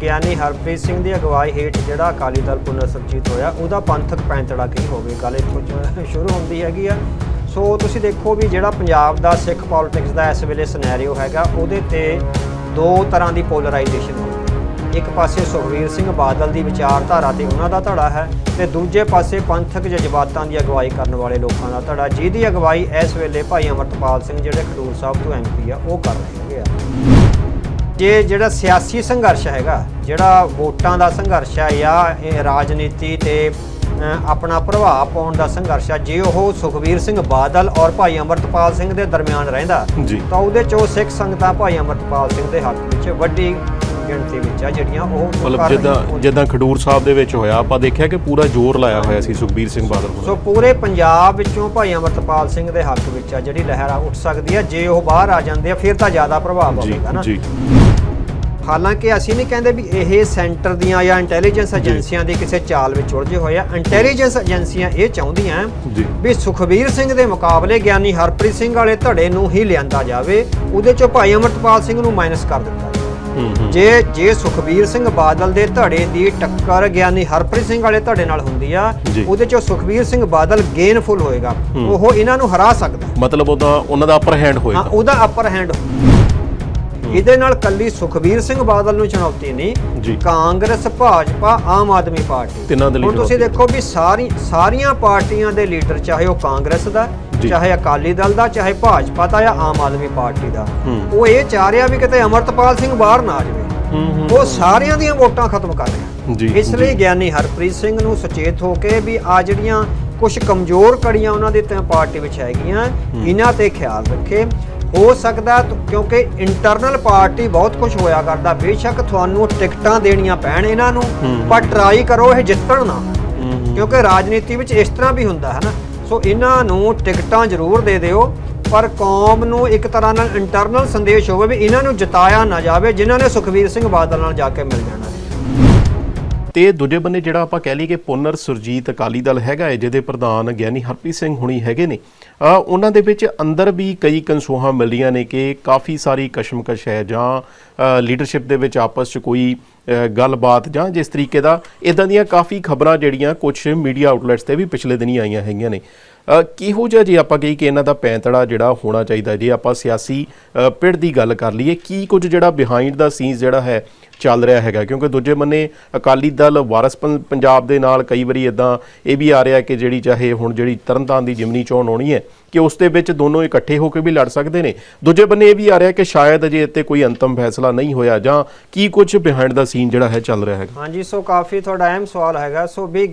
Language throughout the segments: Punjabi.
ਗਿਆਨੀ ਹਰਪ੍ਰੀਤ ਸਿੰਘ ਦੀ ਅਗਵਾਈ ਹੇਠ ਜਿਹੜਾ ਅਕਾਲੀ ਦਲ ਪੁਨਰ ਸਰਜੀਤ ਹੋਇਆ, ਉਹਦਾ ਪੰਥਕ ਪੈਂਤੜਾ ਕੀ ਹੋਵੇ? ਗੱਲ ਇੱਥੋਂ ਚ ਸ਼ੁਰੂ ਹੁੰਦੀ ਹੈਗੀ ਆ। ਸੋ ਤੁਸੀਂ ਦੇਖੋ ਵੀ ਜਿਹੜਾ ਪੰਜਾਬ ਦਾ ਸਿੱਖ ਪੋਲਿਟਿਕਸ ਦਾ ਇਸ ਵੇਲੇ ਸਿਨੈਰੀਓ ਹੈਗਾ, ਉਹਦੇ ਤੇ ਦੋ ਤਰ੍ਹਾਂ ਦੀ ਪੋਲਰਾਈਜੇਸ਼ਨ ਹੋ ਹੈ। ਇੱਕ ਪਾਸੇ ਸੁਖਵੀਰ ਸਿੰਘ ਬਾਦਲ ਦੀ ਵਿਚਾਰਧਾਰਾ ਤੇ ਉਹਨਾਂ ਦਾ ਧੜਾ ਹੈ ਤੇ ਦੂਜੇ ਪਾਸੇ ਪੰਥਕ ਜਜ਼ਬਾਤਾਂ ਦੀ ਅਗਵਾਈ ਕਰਨ ਵਾਲੇ ਲੋਕਾਂ ਦਾ ਧੜਾ, ਜਿਹਦੀ ਅਗਵਾਈ ਇਸ ਵੇਲੇ ਭਾਈ ਅਮਰਤਪਾਲ ਸਿੰਘ ਜਿਹੜੇ ਖਡੂਰ ਸਾਹਿਬ ਤੋਂ ਐਮਪੀ ਆ, ਉਹ ਕਰ ਰਹੇ ਹੈਗੇ ਆ। ਜੇ ਜਿਹੜਾ ਸਿਆਸੀ ਸੰਘਰਸ਼ ਹੈਗਾ ਜਿਹੜਾ ਵੋਟਾਂ ਦਾ ਸੰਘਰਸ਼ ਹੈ ਜਾਂ ਇਹ ਰਾਜਨੀਤੀ ਤੇ ਆਪਣਾ ਪ੍ਰਭਾਵ ਪਾਉਣ ਦਾ ਸੰਘਰਸ਼ ਹੈ ਜੇ ਉਹ ਸੁਖਵੀਰ ਸਿੰਘ ਬਾਦਲ ਔਰ ਭਾਈ ਅਮਰਤਪਾਲ ਸਿੰਘ ਦੇ ਦਰਮਿਆਨ ਰਹਿੰਦਾ। ਤਾਂ ਉਹਦੇ ਚੋਂ ਸਿੱਖ ਸੰਗਤਾਂ ਭਾਈ ਅਮਰਤਪਾਲ ਸਿੰਘ ਦੇ ਹੱਕ ਵਿੱਚ ਵੱਡੀ ਗਿਣਤੀ ਵਿੱਚ ਆ ਜਿਹੜੀਆਂ ਉਹ ਮਤਲਬ ਕਰ ਜਿੱਦਾਂ ਰਹੀਆਂ। ਜਿੱਦਾਂ ਖਡੂਰ ਸਾਹਿਬ ਦੇ ਵਿੱਚ ਹੋਇਆ ਆਪਾਂ ਦੇਖਿਆ ਕਿ ਪੂਰਾ ਜ਼ੋਰ ਲਾਇਆ ਹੋਇਆ ਸੀ ਸੁਖਬੀਰ ਸਿੰਘ ਬਾਦਲ ਸੋ ਕੋਲ। ਪੂਰੇ ਪੰਜਾਬ ਵਿੱਚੋਂ ਭਾਈ ਅਮਰਤਪਾਲ ਸਿੰਘ ਦੇ ਹੱਕ ਵਿੱਚ ਆ ਜਿਹੜੀ ਲਹਿਰ ਆ ਉੱਠ ਸਕਦੀ ਹੈ ਜੇ ਉਹ ਬਾਹਰ ਆ ਜਾਂਦੇ ਆ ਫਿਰ ਤਾਂ ਜ਼ਿਆਦਾ ਪ੍ਰਭਾਵ ਜੀ ਪਵੇਗਾ ਨਾ। ਜੀ। ਹਾਲਾਂਕਿ ਅਸੀਂ ਨਹੀਂ ਕਹਿੰਦੇ ਵੀ ਇਹ ਸੈਂਟਰ ਦੀਆਂ ਜਾਂ ਇੰਟੈਲੀਜੈਂਸ ਏਜੰਸੀਆਂ ਦੀ ਕਿਸੇ ਚਾਲ ਵਿੱਚ ਉਲਝੇ ਹੋਏ ਆ। ਇੰਟੈਲੀਜੈਂਸ ਏਜੰਸੀਆਂ ਇਹ ਚਾਹੁੰਦੀਆਂ ਵੀ ਸੁਖਬੀਰ ਸਿੰਘ ਦੇ ਮੁਕਾਬਲੇ ਗਿਆਨੀ ਹਰਪ੍ਰੀਤ ਸਿੰਘ ਵਾਲੇ ਧੜੇ ਨੂੰ ਹੀ ਲਿਆਂਦਾ ਜਾਵੇ ਉਹਦੇ ਚੋਂ ਭਾਈ ਅਮਰਤਪਾਲ ਸਿੰਘ ਨੂੰ ਮਾਈਨਸ ਕਰ ਦਿੱਤਾ। ਜੇ ਜੇ ਸੁਖਬੀਰ ਸਿੰਘ ਬਾਦਲ ਦੇ ਧੜੇ ਦੀ ਟੱਕਰ ਗਿਆਨੀ ਹਰਪ੍ਰੀਤ ਸਿੰਘ ਵਾਲੇ ਧੜੇ ਨਾਲ ਹੁੰਦੀ ਆ। ਉਹਦੇ ਚੋਂ ਸੁਖਬੀਰ ਸਿੰਘ ਬਾਦਲ ਗੇਨਫੁਲ ਹੋਏਗਾ। ਉਹ ਇਹਨਾਂ ਨੂੰ ਹਰਾ ਸਕਦਾ ਮਤਲਬ ਉਹਦਾ ਉਹਨਾਂ ਦਾ ਅਪਰ ਹੈਂਡ ਹਾਂ ਹੋਏਗਾ ਉਹਦਾ ਅਪਰ ਹੈਂਡ ਇਹਦੇ ਨਾਲ ਕੱਲੀ ਸੁਖਬੀਰ ਸਿੰਘ ਬਾਦਲ ਨੂੰ ਚੁਣੌਤੀ ਨਹੀਂ। ਕਾਂਗਰਸ ਭਾਜਪਾ ਆਮ ਆਦਮੀ ਪਾਰਟੀ ਤਿੰਨਾਂ ਦੇ ਹੁਣ ਤੁਸੀਂ। ਦੇਖੋ ਵੀ ਸਾਰੀ ਸਾਰੀਆਂ ਪਾਰਟੀਆਂ ਦੇ ਲੀਡਰ ਚਾਹੇ ਉਹ ਕਾਂਗਰਸ ਦਾ। ਚਾਹੇ ਅਕਾਲੀ ਦਲ ਦਾ ਚਾਹੇ ਭਾਜਪਾ ਦਾ ਜਾਂ ਆਮ ਆਦਮੀ ਪਾਰਟੀ ਦਾ। ਉਹ ਇਹ ਚਾਹ ਰਿਹਾ ਵੀ ਕਿਤੇ ਅਮਰਤਪਾਲ ਸਿੰਘ ਬਾਹਰ ਨਾ ਆ ਜਾਵੇ ਉਹ ਸਾਰਿਆਂ ਦੀਆਂ ਵੋਟਾਂ ਖਤਮ ਕਰ ਰਿਹਾ ਇਸ ਲਈ। ਗਿਆਨੀ ਹਰਪ੍ਰੀਤ ਸਿੰਘ ਨੂੰ ਸੁਚੇਤ ਹੋ ਕੇ ਵੀ ਆ ਜਿਹੜੀਆਂ ਕੁਝ ਕਮਜ਼ੋਰ ਕੜੀਆਂ ਉਹਨਾਂ ਦੇ ਤੇ ਪਾਰਟੀ ਵਿੱਚ ਹੈਗੀਆਂ ਇਹਨਾਂ ਤੇ ਖਿਆਲ ਰੱਖੇ ਹੋ ਸਕਦਾ ਕਿਉਂਕਿ ਇੰਟਰਨਲ ਪਾਰਟੀ ਬਹੁਤ ਕੁਝ ਹੋਇਆ ਕਰਦਾ। ਬੇਸ਼ੱਕ ਤੁਹਾਨੂੰ ਟਿਕਟਾਂ ਦੇਣੀਆਂ ਪੈਣ ਇਹਨਾਂ ਨੂੰ। ਪਰ ਟਰਾਈ ਕਰੋ ਇਹ ਜਿੱਤਣ ਨਾ। ਕਿਉਂਕਿ ਰਾਜਨੀਤੀ ਵਿੱਚ ਇਸ ਤਰ੍ਹਾਂ ਵੀ ਹੁੰਦਾ ਹੈ ਨਾ ਸੋ ਇਹਨਾਂ ਨੂੰ ਟਿਕਟਾਂ ਜ਼ਰੂਰ ਦੇ ਦਿਓ ਪਰ ਕੌਮ ਨੂੰ ਇੱਕ ਤਰ੍ਹਾਂ ਨਾਲ ਇੰਟਰਨਲ ਸੰਦੇਸ਼ ਹੋਵੇ ਵੀ ਇਹਨਾਂ ਨੂੰ ਜਿਤਾਇਆ ਨਾ ਜਾਵੇ ਜਿਨ੍ਹਾਂ ਨੇ ਸੁਖਵੀਰ ਸਿੰਘ ਬਾਦਲ ਨਾਲ ਜਾ ਕੇ ਮਿਲ ਜਾਣਾ। ਤੇ ਦੂਜੇ ਬੰਨੇ ਜਿਹੜਾ ਆਪਾਂ ਕਹਿ ਲਈਏ ਕਿ ਪੁਨਰ ਸੁਰਜੀਤ ਅਕਾਲੀ ਦਲ ਹੈਗਾ ਹੈ, ਜਿਹਦੇ ਪ੍ਰਧਾਨ ਗਿਆਨੀ ਹਰਪ੍ਰੀਤ ਸਿੰਘ ਹੁਣੀ ਹੈਗੇ ਨੇ। ਉਹਨਾਂ ਦੇ ਵਿੱਚ ਅੰਦਰ ਵੀ ਕਈ ਕਨਸੂਹਾਂ ਮਿਲੀਆਂ ਨੇ ਕਿ ਕਾਫੀ ਸਾਰੀ ਕਸ਼ਮਕਸ਼ ਹੈ ਜਾਂ ਲੀਡਰਸ਼ਿਪ ਦੇ ਵਿੱਚ ਆਪਸ 'ਚ ਕੋਈ ਗੱਲਬਾਤ ਜਾਂ ਜਿਸ ਤਰੀਕੇ ਦਾ ਇਦਾਂ ਦੀਆਂ ਕਾਫੀ ਖਬਰਾਂ ਜਿਹੜੀਆਂ ਕੁਝ ਮੀਡੀਆ ਆਊਟਲੈਟਸ ਤੇ ਵੀ ਪਿਛਲੇ ਦਿਨੀ ਆਈਆਂ ਹੈਗੀਆਂ ਨੇ। ਕਿਹੋ ਜਿਹਾ ਜੇ ਆਪਾਂ ਕਹੀ ਕਿ ਇਹਨਾਂ ਦਾ ਪੈਂਤੜਾ ਜਿਹੜਾ ਹੋਣਾ ਚਾਹੀਦਾ, ਜੇ ਆਪਾਂ ਸਿਆਸੀ ਪਿੜ ਦੀ ਗੱਲ ਕਰ ਲਈਏ, ਕੀ ਕੁਝ ਜਿਹੜਾ ਬਿਹਾਈਂਡ ਦਾ ਸੀਨਸ ਜਿਹੜਾ ਹੈ ਚੱਲ ਰਿਹਾ ਹੈਗਾ ਕਿਉਂਕਿ ਦੂਜੇ ਬੰਨੇ ਅਕਾਲੀ ਦਲ ਵਾਰਸ ਪੰ- ਪੰਜਾਬ ਦੇ ਨਾਲ ਕਈ ਵਾਰੀ ਇਦਾਂ ਇਹ ਵੀ ਆ ਰਿਹਾ ਕਿ ਜਿਹੜੀ ਚਾਹੇ ਹੁਣ ਜਿਹੜੀ ਤਰਨਤਾਰਨ ਦੀ ਜਿਮਨੀ ਚੋਣ ਹੋਣੀ ਹੈ ਕਿ ਉਸ ਦੇ ਵਿੱਚ ਦੋਨੋਂ ਇਕੱਠੇ ਹੋ ਕੇ ਵੀ ਲੜ ਸਕਦੇ ਨੇ। ਦੂਜੇ ਬੰਨੇ ਇਹ ਵੀ ਆ ਰਿਹਾ ਕਿ ਸ਼ਾਇਦ ਅਜੇ ਇੱਥੇ ਕੋਈ ਅੰਤਮ ਫੈਸਲਾ ਨਹੀਂ ਹੋਇਆ ਜਾਂ ਕੀ ਕੁਝ ਬਿਹਾਈਂਡ ਦਾ ਸੀਨ ਜਿਹੜਾ ਹੈ ਚੱਲ ਰਿਹਾ ਹੈਗਾ। ਹਾਂਜੀ, ਸੋ ਕਾਫੀ ਤੁਹਾਡਾ ਅਹਿਮ ਸਵਾਲ ਹੈਗਾ। ਸੋ ਵੀ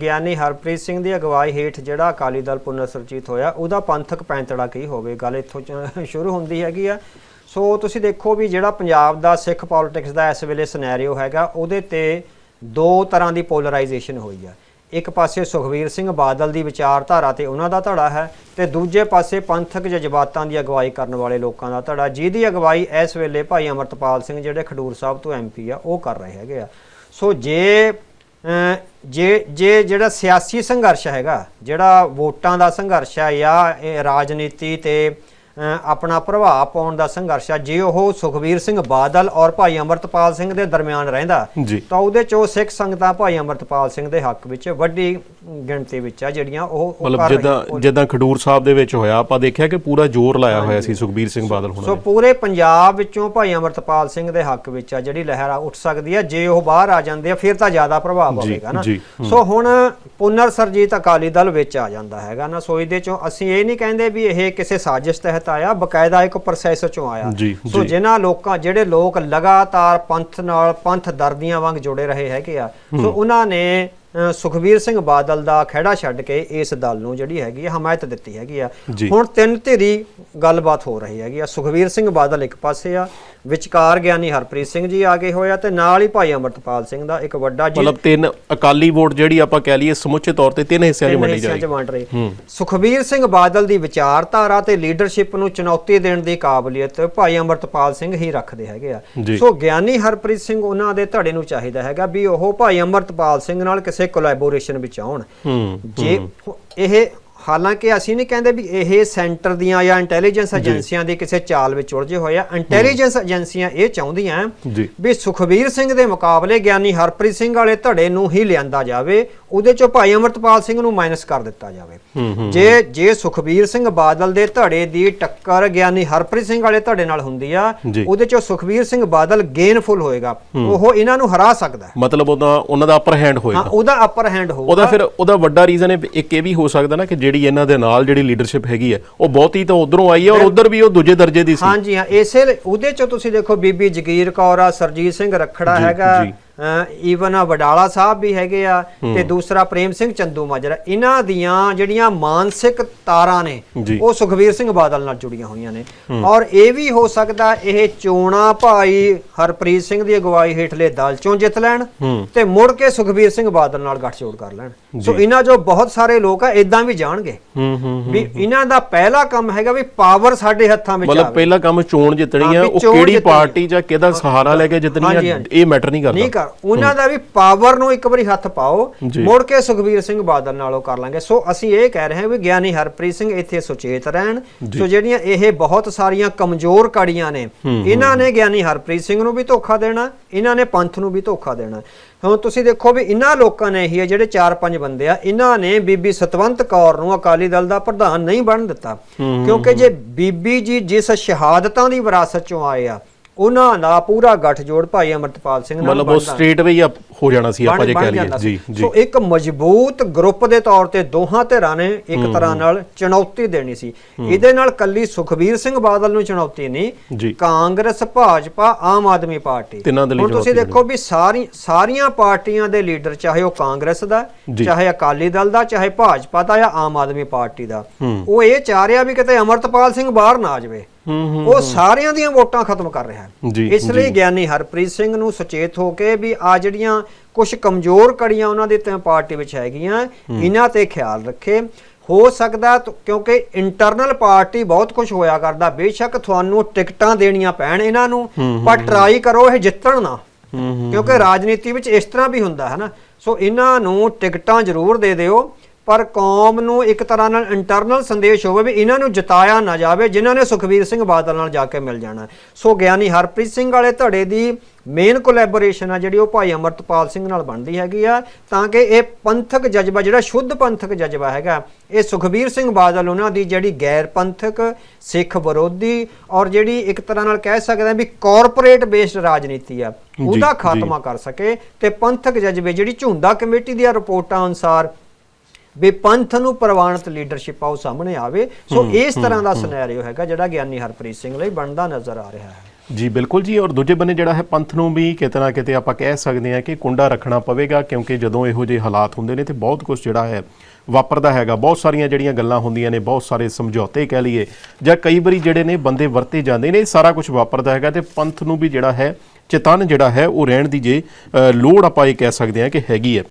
ਗਿਆਨੀ ਹਰਪ੍ਰੀਤ ਸਿੰਘ ਦੀ ਅਗਵਾਈ ਹੇਠ ਜਿਹੜਾ ਅਕਾਲੀ ਦਲ ਪੁਨਰ ਹੋਇਆ, ਉਹਦਾ ਪੰਥਕ ਪੈਂਤੜਾ ਕੀ ਹੋਵੇ? ਗੱਲ ਇੱਥੋਂ ਚ, ਸ਼ੁਰੂ ਹੁੰਦੀ ਹੈਗੀ ਆ। ਸੋ ਤੁਸੀਂ ਦੇਖੋ ਵੀ ਜਿਹੜਾ ਪੰਜਾਬ ਦਾ ਸਿੱਖ ਪੋਲਿਟਿਕਸ ਦਾ ਇਸ ਵੇਲੇ ਸਿਨੈਰੀਓ ਹੈਗਾ, ਉਹਦੇ ਤੇ ਦੋ ਤਰ੍ਹਾਂ ਦੀ ਪੋਲਰਾਈਜੇਸ਼ਨ ਹੋਈ ਆ। ਇੱਕ ਪਾਸੇ ਸੁਖਵੀਰ ਸਿੰਘ ਬਾਦਲ ਦੀ ਵਿਚਾਰਧਾਰਾ ਤੇ ਉਹਨਾਂ ਦਾ ਧੜਾ ਹੈ ਤੇ ਦੂਜੇ ਪਾਸੇ ਪੰਥਕ ਜਜ਼ਬਾਤਾਂ ਦੀ ਅਗਵਾਈ ਕਰਨ ਵਾਲੇ ਲੋਕਾਂ ਦਾ ਧੜਾ, ਜਿਹਦੀ ਅਗਵਾਈ ਇਸ ਵੇਲੇ ਭਾਈ ਅਮਰਤਪਾਲ ਸਿੰਘ ਜਿਹੜੇ ਖਡੂਰ ਸਾਹਿਬ ਤੋਂ ਐਮਪੀ ਆ, ਉਹ ਕਰ ਰਹੇ ਹੈਗੇ ਆ। ਸੋ ਜੇ ਜੇ ਜੇ ਜਿਹੜਾ ਸਿਆਸੀ ਸੰਘਰਸ਼ ਹੈਗਾ, ਜਿਹੜਾ ਵੋਟਾਂ ਦਾ ਸੰਘਰਸ਼ ਹੈ ਜਾਂ ਰਾਜਨੀਤੀ ਤੇ ਆਪਣਾ ਪ੍ਰਭਾਵ ਪਾਉਣ ਦਾ ਸੰਘਰਸ਼ ਹੈ ਜੇ ਉਹ ਸੁਖਵੀਰ ਸਿੰਘ ਬਾਦਲ ਔਰ ਭਾਈ ਅਮਰਤਪਾਲ ਸਿੰਘ ਦੇ ਦਰਮਿਆਨ ਰਹਿੰਦਾ ਤਾਂ ਉਹਦੇ ਚੋਂ ਸਿੱਖ ਸੰਗਤਾਂ ਭਾਈ ਅਮਰਤਪਾਲ ਸਿੰਘ ਦੇ ਹੱਕ ਵਿੱਚ ਵੱਡੀ ਗਿਣਤੀ ਵਿੱਚ ਆ ਜਿਹੜੀਆਂ ਉਹ ਮਤਲਬ। ਜਿੱਦਾਂ ਜਿੱਦਾਂ ਖਡੂਰ ਸਾਹਿਬ ਦੇ ਵਿੱਚ ਹੋਇਆ ਆਪਾਂ ਦੇਖਿਆ ਕਿ ਪੂਰਾ ਜ਼ੋਰ ਲਾਇਆ ਹੋਇਆ ਸੀ ਸੁਖਬੀਰ ਸਿੰਘ ਬਾਦਲ ਸੋ ਹੁਣਾਂ ਨੇ ਪੂਰੇ ਪੰਜਾਬ ਵਿੱਚੋਂ ਭਾਈ ਅਮਰਤਪਾਲ ਸਿੰਘ ਦੇ ਹੱਕ ਵਿੱਚ ਆ ਜਿਹੜੀ ਲਹਿਰ ਆ ਉੱਠ ਸਕਦੀ ਹੈ ਜੇ ਉਹ ਬਾਹਰ ਆ ਜਾਂਦੇ ਆ ਫਿਰ ਤਾਂ ਜ਼ਿਆਦਾ ਪ੍ਰਭਾਵ ਜੀ, ਪਵੇਗਾ ਨਾ। ਸੋ ਹੁਣ ਪੁਨਰ ਸਰਜੀਤ ਅਕਾਲੀ ਦਲ ਵਿੱਚ ਆ ਜਾਂਦਾ ਹੈਗਾ ਨਾ। ਸੋ ਇਹਦੇ ਚੋਂ ਅਸੀਂ ਇਹ ਨਹੀਂ ਕਹਿੰਦੇ ਵੀ ਇਹ ਕਿਸੇ ਸਾਜ਼ਿਸ਼ ਤਹਿਤ ਆਇਆ ਬਕਾਇਦਾ ਇੱਕ ਪ੍ਰੋਸੈਸ ਚੋਂ ਆਇਆ ਸੋ। ਜਿਨ੍ਹਾਂ ਲੋਕਾਂ ਜਿਹੜੇ ਲੋਕ ਲਗਾਤਾਰ ਪੰਥ ਨਾਲ ਪੰਥ ਦਰਦੀਆਂ ਵਾਂਗ ਜੁੜੇ ਰਹੇ ਹੈਗੇ ਆ ਸੋ ਉਹਨਾਂ ਨੇ ਅ, ਸੁਖਬੀਰ ਸਿੰਘ ਬਾਦਲ ਦਾ ਖਹਿੜਾ ਛੱਡ ਕੇ ਇਸ ਦਲ ਨੂੰ ਜਿਹੜੀ ਹੈਗੀ ਆ ਹਮਾਇਤ ਦਿੱਤੀ ਹੈਗੀ ਆ। ਹੁਣ ਤਿੰਨ ਧਿਰੀ ਗੱਲਬਾਤ ਹੋ ਰਹੀ ਹੈਗੀ ਆ ਸੁਖਬੀਰ ਸਿੰਘ ਬਾਦਲ ਇੱਕ ਪਾਸੇ ਆ ਵਿਚਕਾਰ ਗਿਆਨੀ ਹਰਪ੍ਰੀਤ ਸਿੰਘ ਜੀ ਆ ਗਏ ਹੋਏ ਆ ਤੇ ਨਾਲ ਹੀ ਭਾਈ ਅਮਰਤਪਾਲ ਸਿੰਘ ਦਾ ਇੱਕ ਵੱਡਾ ਜੀ ਮਤਲਬ ਤਿੰਨ ਅਕਾਲੀ ਵੋਟ ਜਿਹੜੀ ਆਪਾਂ ਕਹਿ ਲਈਏ ਸਮੁੱਚੇ ਤੌਰ ਤੇ ਤਿੰਨ ਹਿੱਸਿਆਂ 'ਚ ਤਿੰਨ ਵੰਡੀ ਹਿੱਸਿਆਂ 'ਚ ਜਾਏਗੀ ਵੰਡ ਰਹੇ ਹੂੰ। ਸੁਖਬੀਰ ਸਿੰਘ ਬਾਦਲ ਦੀ ਵਿਚਾਰਧਾਰਾ ਤੇ ਲੀਡਰਸ਼ਿਪ ਨੂੰ ਚੁਣੌਤੀ ਦੇਣ ਦੀ ਕਾਬਲੀਅਤ ਭਾਈ ਅਮਰਤਪਾਲ ਸਿੰਘ ਹੀ ਰੱਖਦੇ ਹੈਗੇ ਆ। ਸੋ ਗਿਆਨੀ ਹਰਪ੍ਰੀਤ ਸਿੰਘ ਉਹਨਾਂ ਦੇ ਧੜੇ ਨੂੰ ਚਾਹੀਦਾ ਹੈਗਾ ਵੀ ਉਹ ਭਾਈ ਅਮਰਤਪਾਲ ਸਿੰਘ ਨਾਲ ਕਿਸੇ ਕੋਲੈਬੋਰੇਸ਼ਨ ਵਿੱਚ ਆਉਣ। ਜੇ ਇਹ ਹਾਲਾਂਕਿ ਅਸੀਂ ਨਹੀਂ ਕਹਿੰਦੇ ਵੀ ਇਹ ਸੈਂਟਰ ਦੀਆਂ ਜਾਂ ਇੰਟੈਲੀਜੈਂਸ ਏਜੰਸੀਆਂ ਦੀ ਕਿਸੇ ਚਾਲ ਵਿੱਚ ਉਲਝੇ ਹੋਏ ਆ। ਇੰਟੈਲੀਜੈਂਸ ਏਜੰਸੀਆਂ ਇਹ ਚਾਹੁੰਦੀਆਂ ਵੀ ਸੁਖਬੀਰ ਸਿੰਘ ਦੇ ਮੁਕਾਬਲੇ ਗਿਆਨੀ ਹਰਪ੍ਰੀਤ ਸਿੰਘ ਵਾਲੇ ਧੜੇ ਨੂੰ ਹੀ ਲਿਆਂਦਾ ਜਾਵੇ ਉਹਦੇ ਚੋਂ ਭਾਈ ਅਮਰਤਪਾਲ ਸਿੰਘ ਨੂੰ ਮਾਈਨਸ ਕਰ ਦਿੱਤਾ ਜਾਵੇ। ਜੇ ਜੇ ਸੁਖਬੀਰ ਸਿੰਘ ਬਾਦਲ ਦੇ ਧੜੇ ਦੀ ਟੱਕਰ ਗਿਆਨੀ ਹਰਪ੍ਰੀਤ ਸਿੰਘ ਵਾਲੇ ਧੜੇ ਨਾਲ ਹੁੰਦੀ ਆ। ਉਹਦੇ ਚੋਂ ਸੁਖਬੀਰ ਸਿੰਘ ਬਾਦਲ ਗੇਨਫੁਲ ਹੋਏਗਾ। ਉਹ ਇਹਨਾਂ ਨੂੰ ਹਰਾ ਸਕਦਾ। ਹੈ। ਮਤਲਬ ਉਹਦਾ ਉਹਨਾਂ ਦਾ ਅਪਰ ਹੈਂਡ ਹਾਂ ਹੋਏਗਾ ਉਹਦਾ ਅਪਰ ਹੈਂਡ ਹੋਊਗਾ। ਉਹਦਾ ਫਿਰ ਉਹਦਾ ਵੱਡਾ ਰੀਜ਼ਨ ਇੱਕ ਇਹ ਵੀ ਹੋ ਸਕਦਾ ਨਾ ਕਿ ਜਿਹੜੀ ਇਹਨਾਂ ਦੇ ਨਾਲ ਜਿਹੜੀ ਲੀਡਰਸ਼ਿਪ ਹੈਗੀ ਹੈ ਉਹ ਬਹੁਤੀ ਤਾਂ ਉਧਰੋਂ ਆਈ ਹੈ ਔਰ ਉਧਰ ਵੀ ਉਹ ਦੂਜੇ ਦਰਜੇ ਦੀ ਸੀ ਹਾਂਜੀ ਹਾਂ ਇਸੇ ਲਈ- ਉਹਦੇ ਚੋਂ ਤੁਸੀਂ ਦੇਖੋ ਬੀਬੀ ਜਗੀਰ ਕੌਰ ਆ ਸਰਜੀਤ ਸਿੰਘ ਰਖੜਾ ਹੈਗਾ ਜੀ। ਈਵਨ ਆ ਵਡਾਲਾ ਸਾਹਿਬ ਵੀ ਹੈਗੇ ਆ ਤੇ ਦੂਸਰਾ ਪ੍ਰੇਮ ਸਿੰਘ ਚੰਦੂ ਮਾਜਰਾ ਇਹਨਾਂ ਦੀਆਂ ਜਿਹੜੀਆਂ ਮਾਨਸਿਕ ਤਾਰਾਂ ਨੇ। ਉਹ ਸੁਖਵੀਰ ਸਿੰਘ ਬਾਦਲ ਨਾਲ ਜੁੜੀਆਂ ਹੋਈਆਂ ਨੇ ਔਰ ਇਹ ਵੀ ਹੋ ਸਕਦਾ ਇਹ ਚੋਣਾ ਭਾਈ ਹਰਪ੍ਰੀਤ ਸਿੰਘ ਦੀ ਅਗਵਾਈ ਹੇਠਲੇ ਦਲ ਚੋਂ ਜਿੱਤ ਲੈਣ। ਤੇ ਮੁੜ ਕੇ ਸੁਖਵੀਰ ਸਿੰਘ ਬਾਦਲ ਨਾਲ ਗੱਠਜੋੜ ਕਰ ਲੈਣ ਸੋ ਇਹਨਾਂ ਜੋ ਬਹੁਤ ਸਾਰੇ ਲੋਕ ਆ ਇਦਾਂ ਵੀ ਜਾਣਗੇ ਵੀ ਇਹਨਾਂ ਦਾ ਪਹਿਲਾ ਕੰਮ ਹੈਗਾ ਵੀ ਪਾਵਰ ਸਾਡੇ ਹੱਥਾਂ ਵਿੱਚ ਮਤਲਬ ਪਹਿਲਾ ਕੰਮ ਚੋਣ ਜਿੱਤਣੀ ਵੀ ਉਹ ਕਿਹੜੀ। ਪਾਰਟੀ ਜਾਂ ਕਿਹਦਾ ਸਹਾਰਾ ਲੈ ਕੇ ਜਿੱਤਣੀ ਹਾਂਜੀ। ਇਹ ਮੈਟਰ ਨਹੀਂ ਕਰਦਾ ਕਰ ਉਹਨਾਂ ਦਾ ਵੀ ਪਾਵਰ ਨੂੰ ਇੱਕ ਵਾਰੀ ਹੱਥ ਪਾਓ। ਮੁੜ ਕੇ ਸੁਖਬੀਰ ਸਿੰਘ ਬਾਦਲ ਨਾਲੋਂ ਕਰ ਲਾਂਗੇ। ਸੋ ਅਸੀਂ ਇਹ ਕਹਿ ਰਹੇ ਹਾਂ ਵੀ ਗਿਆਨੀ ਹਰਪ੍ਰੀਤ ਸਿੰਘ ਇੱਥੇ ਸੁਚੇਤ ਰਹਿਣ। ਸੋ ਜਿਹੜੀਆਂ ਇਹ ਬਹੁਤ ਸਾਰੀਆਂ ਕਮਜ਼ੋਰ ਕੜੀਆਂ ਨੇ ਇਹਨਾਂ ਨੇ ਗਿਆਨੀ ਹਰਪ੍ਰੀਤ ਸਿੰਘ ਨੂੰ ਵੀ ਧੋਖਾ ਦੇਣਾ ਇਹਨਾਂ ਨੇ ਪੰਥ ਨੂੰ ਵੀ ਧੋਖਾ ਦੇਣਾ। ਹੁਣ ਤੁਸੀਂ ਦੇਖੋ ਵੀ ਇਹਨਾਂ ਲੋਕਾਂ ਨੇ ਹੀ ਹੈ ਜਿਹੜੇ 4-5 ਬੰਦੇ ਆ ਇਹਨਾਂ ਨੇ ਬੀਬੀ ਸਤਵੰਤ ਕੌਰ ਨੂੰ ਅਕਾਲੀ ਦਲ ਦਾ ਪ੍ਰਧਾਨ ਨਹੀਂ ਬਣ ਦਿੱਤਾ। ਕਿਉਂਕਿ ਜੇ ਬੀਬੀ ਜੀ ਜਿਸ ਸ਼ਹਾਦਤਾਂ ਦੀ ਵਿਰਾਸਤ ਚੋਂ ਆਏ ਆ ਉਹਨਾਂ ਦਾ ਪੂਰਾ ਗੱਠਜੋੜ ਭਾਈ ਅਮਰਤਪਾਲ ਸਿੰਘ ਨਾਲ ਮਤਲਬ ਉਹ ਬਣਦਾ। ਸਟ੍ਰੇਟ ਵੇ ਹੋ ਜਾਣਾ ਸੀ ਆਪਾਂ ਬਣ- ਜੇ ਬਣ ਕਹਿ ਲਈਏ। ਜਾਂਦਾ ਜੀ ਸੀ। ਜੀ ਸੋ ਇੱਕ ਮਜ਼ਬੂਤ ਗਰੁੱਪ ਦੇ ਤੌਰ ਤੇ ਦੋਹਾਂ ਧਿਰਾਂ ਨੇ ਇੱਕ ਤਰ੍ਹਾਂ ਨਾਲ ਚੁਣੌਤੀ ਦੇਣੀ ਸੀ। ਇਹਦੇ ਨਾਲ ਕੱਲੀ ਸੁਖਬੀਰ ਸਿੰਘ ਬਾਦਲ ਨੂੰ ਚੁਣੌਤੀ ਨਹੀਂ ਕਾਂਗਰਸ ਭਾਜਪਾ ਆਮ ਆਦਮੀ ਪਾਰਟੀ। ਤਿੰਨਾਂ ਦੇ ਲਈ ਹੁਣ ਤੁਸੀਂ ਚੁਣੌਤੀ ਦੇਖੋ ਵੀ ਸਾਰੀ ਸਾਰੀਆਂ ਪਾਰਟੀਆਂ ਦੇ ਲੀਡਰ ਚਾਹੇ ਉਹ ਕਾਂਗਰਸ ਦਾ ਜੀ। ਚਾਹੇ ਅਕਾਲੀ ਦਲ ਦਾ ਚਾਹੇ ਭਾਜਪਾ ਦਾ ਜਾਂ ਆਮ ਆਦਮੀ ਪਾਰਟੀ ਦਾ। ਉਹ ਇਹ ਚਾਹ ਰਿਹਾ ਵੀ ਕਿਤੇ ਅਮਰਤਪਾਲ ਸਿੰਘ ਬਾਹਰ ਨਾ ਆ ਜਾਵੇ। ਉਹ ਸਾਰਿਆਂ ਦੀਆਂ ਵੋਟਾਂ ਖਤਮ ਕਰ ਰਿਹਾ ਹੈ। ਇਸ ਲਈ ਗਿਆਨੀ ਹਰਪ੍ਰੀਤ ਸਿੰਘ ਨੂੰ ਸੁਚੇਤ ਹੋ ਕੇ ਵੀ ਆ ਜਿਹੜੀਆਂ ਕੁਝ ਕਮਜ਼ੋਰ ਕੜੀਆਂ ਉਹਨਾਂ ਦੀ ਤੇ ਪਾਰਟੀ ਵਿੱਚ ਹੈਗੀਆਂ ਇਹਨਾਂ ਤੇ ਖਿਆਲ ਰੱਖੇ। ਹੋ ਸਕਦਾ ਕਿਉਂਕਿ ਇੰਟਰਨਲ ਪਾਰਟੀ ਬਹੁਤ ਕੁਝ ਹੋਇਆ ਕਰਦਾ ਬੇਸ਼ੱਕ ਤੁਹਾਨੂੰ ਟਿਕਟਾਂ ਦੇਣੀਆਂ ਪੈਣ ਇਹਨਾਂ ਨੂੰ ਪਰ ਟਰਾਈ ਕਰੋ ਇਹ ਜਿੱਤਣ ਨਾ। ਕਿਉਂਕਿ ਰਾਜਨੀਤੀ ਵਿੱਚ ਇਸ ਤਰ੍ਹਾਂ ਵੀ ਹੁੰਦਾ ਹੈ ਨਾ। ਸੋ ਇਹਨਾਂ ਨੂੰ ਟਿਕਟਾਂ ਜ਼ਰੂਰ ਦੇ ਦਿਓ। ਪਰ ਕੌਮ ਨੂੰ ਇੱਕ ਤਰ੍ਹਾਂ ਨਾਲ ਇੰਟਰਨਲ ਸੰਦੇਸ਼ ਹੋਵੇ ਵੀ ਇਹਨਾਂ ਨੂੰ ਜਿਤਾਇਆ ਨਾ ਜਾਵੇ ਜਿਨ੍ਹਾਂ ਨੇ ਸੁਖਬੀਰ ਸਿੰਘ ਬਾਦਲ ਨਾਲ ਜਾ ਕੇ ਮਿਲ ਜਾਣਾ ਸੋ ਗਿਆਨੀ ਹਰਪ੍ਰੀਤ ਸਿੰਘ ਵਾਲੇ ਧੜੇ ਦੀ ਮੇਨ ਕੋਲੈਬੋਰੇਸ਼ਨ ਆ ਜਿਹੜੀ ਉਹ ਭਾਈ ਅਮਰਤਪਾਲ ਸਿੰਘ ਨਾਲ ਬਣਦੀ ਹੈਗੀ ਆ ਤਾਂ ਕਿ ਇਹ ਪੰਥਕ ਜਜ਼ਬਾ ਜਿਹੜਾ ਸ਼ੁੱਧ ਪੰਥਕ ਜਜ਼ਬਾ ਹੈਗਾ ਇਹ ਸੁਖਬੀਰ ਸਿੰਘ ਬਾਦਲ ਉਹਨਾਂ ਦੀ ਜਿਹੜੀ ਗੈਰ ਪੰਥਕ ਸਿੱਖ ਵਿਰੋਧੀ ਔਰ ਜਿਹੜੀ ਇੱਕ ਤਰ੍ਹਾਂ ਨਾਲ ਕਹਿ ਸਕਦੇ ਹਾਂ ਵੀ ਕਾਰਪੋਰੇਟ ਬੇਸਡ ਰਾਜਨੀਤੀ ਆ ਉਹਦਾ। ਖਾਤਮਾ ਕਰ ਸਕੇ ਤੇ ਪੰਥਕ ਜਜ਼ਬੇ ਜਿਹੜੀ ਝੁੰਡਾ ਕਮੇਟੀ ਦੀਆਂ ਰਿਪੋਰਟਾਂ ਅਨੁਸਾਰ ਵੀ ਪੰਥ ਨੂੰ ਪ੍ਰਵਾਨਿਤ ਲੀਡਰਸ਼ਿਪ ਆ ਉਹ ਸਾਹਮਣੇ ਆਵੇ। ਸੋ ਇਸ ਤਰ੍ਹਾਂ ਦਾ ਸਿਨੈਰੀਓ ਹੈਗਾ ਜਿਹੜਾ ਗਿਆਨੀ ਹਰਪ੍ਰੀਤ ਸਿੰਘ ਲਈ ਬਣਦਾ ਨਜ਼ਰ ਆ ਰਿਹਾ ਹੈ। ਜੀ ਬਿਲਕੁਲ ਜੀ ਔਰ ਦੂਜੇ ਬੰਨੇ ਜਿਹੜਾ ਹੈ ਪੰਥ ਨੂੰ ਵੀ ਕਿਤੇ ਨਾ ਕਿਤੇ ਆਪਾਂ ਕਹਿ ਸਕਦੇ ਹਾਂ ਕਿ ਕੁੰਡਾ ਰੱਖਣਾ ਪਵੇਗਾ ਕਿਉਂਕਿ ਜਦੋਂ ਇਹੋ ਜਿਹੇ ਹਾਲਾਤ ਹੁੰਦੇ ਨੇ ਤੇ ਬਹੁਤ ਕੁਝ ਜਿਹੜਾ ਹੈ ਵਾਪਰਦਾ ਹੈਗਾ। ਬਹੁਤ ਸਾਰੀਆਂ ਜਿਹੜੀਆਂ ਗੱਲਾਂ ਹੁੰਦੀਆਂ ਨੇ ਬਹੁਤ ਸਾਰੇ ਸਮਝੌਤੇ ਕਹਿ ਲਈਏ ਜਾਂ ਕਈ ਵਾਰੀ ਜਿਹੜੇ ਨੇ ਬੰਦੇ ਵਰਤੇ ਜਾਂਦੇ ਨੇ ਇਹ ਸਾਰਾ ਕੁਝ ਵਾਪਰਦਾ ਹੈਗਾ ਤੇ ਪੰਥ ਨੂੰ ਵੀ ਜਿਹੜਾ ਹੈ ਚੇਤਨ ਜਿਹੜਾ ਹੈ ਉਹ ਰਹਿਣ ਦੀ ਜੇ ਲੋੜ ਆਪਾਂ ਇਹ ਕਹਿ ਸਕਦੇ ਹਾਂ ਕਿ ਹੈਗੀ ਹੈ।